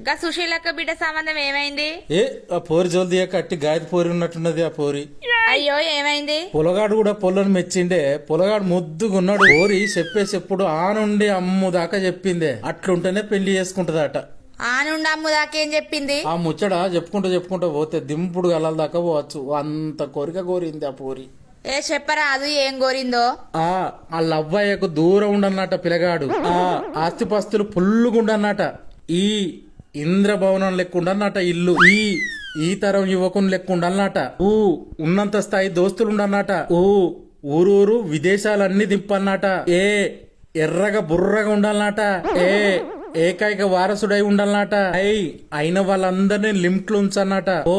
గా సుశీలక్క బిడ్డ సంబంధం ఏమైంది? ఏ ఆ పోరి జోల్ది కట్టి గాయత పోరి ఉన్నట్టున్నది ఆ పోరి. అయ్యో ఏమైంది? పొలగాడు కూడా పొలను మెచ్చిండే. పొలగాడు ముద్దుగున్నాడు. పోరి చెప్పేసి ఎప్పుడు ఆ నుండి అమ్ము దాకా చెప్పిందే. అట్లుంటేనే పెళ్ళి చేసుకుంటదట. ఆ నుండి అమ్ము దాకేం చెప్పింది? ఆ ముచ్చట చెప్పుకుంటూ చెప్పుకుంటూ పోతే దింపుడు గలాల దాకా పోవచ్చు. అంత కోరిక కోరింది ఆ పోరి. ఏ చెప్పరా అది ఏం కోరిందో? ఆ ఆ లవ్వయ్యకు దూరం ఉండన్నట పిల్లగాడు ఆ ఆస్తిపాస్తులు పుల్లుగుండన్నట. ఈ ఇంద్రభవనం లెక్కుండన్నట ఇల్లు. ఈ ఈ తరం యువకుని లెక్కుండన్నట. ఊ ఉన్నంత స్థాయి దోస్తులుండన్నట. ఊ ఊరూరు విదేశాలన్నీ దింపన్నట. ఏ ఎర్రగా బుర్రగా ఉండాలన్నట. ఏ ఏకైక వారసుడై ఉండాలన్నట. ఐ అయిన వాళ్ళందరినీ లిమిట్లు ఉంచన్నట ఓ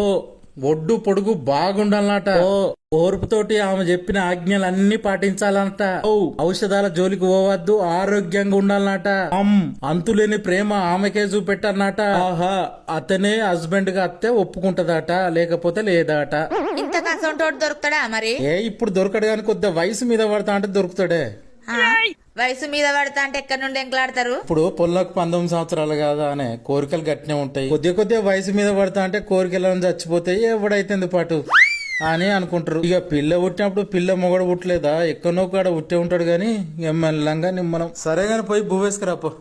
ఒడ్డు పొడుగు బాగుండాలన్నట ఓ ఓర్పుతోటి ఆమె చెప్పిన ఆజ్ఞలన్నీ పాటించాలన్నట ఓ ఔషధాల జోలికి పోవద్దు ఆరోగ్యంగా ఉండాలన్నట అమ్ అంతులేని ప్రేమ ఆమెకే చూపెట్టన్నట ఆహా అతనే హస్బెండ్గా అత్తే ఒప్పుకుంటదట లేకపోతే లేదట. ఇంత కసంటోడు దొరుకుతాడా మరి? ఏ ఇప్పుడు దొరకడు కానీ కొద్దిగా వయసు మీద పడతా అంటే దొరుకుతాడే? వయసు మీద పడతా అంటే ఎక్కడి నుండి ఎంకలాడతారు? ఇప్పుడు పొల్లకు పంతొమ్మిది సంవత్సరాలు కాదా అనే కోరికలు గట్టినే ఉంటాయి. కొద్ది కొద్దిగా వయసు మీద పడతా అంటే కోరికలను చచ్చిపోతాయి ఎవడైతుంది పాటు అని అనుకుంటారు. ఇక పిల్ల పుట్టినప్పుడు పిల్ల మొగడు పుట్టలేదా? ఎక్కడో కాడ పుట్టే ఉంటాడు గాని ఇక మెల్లంగా నిమ్మనం సరే గాని పోయి భూవేసుకురాపో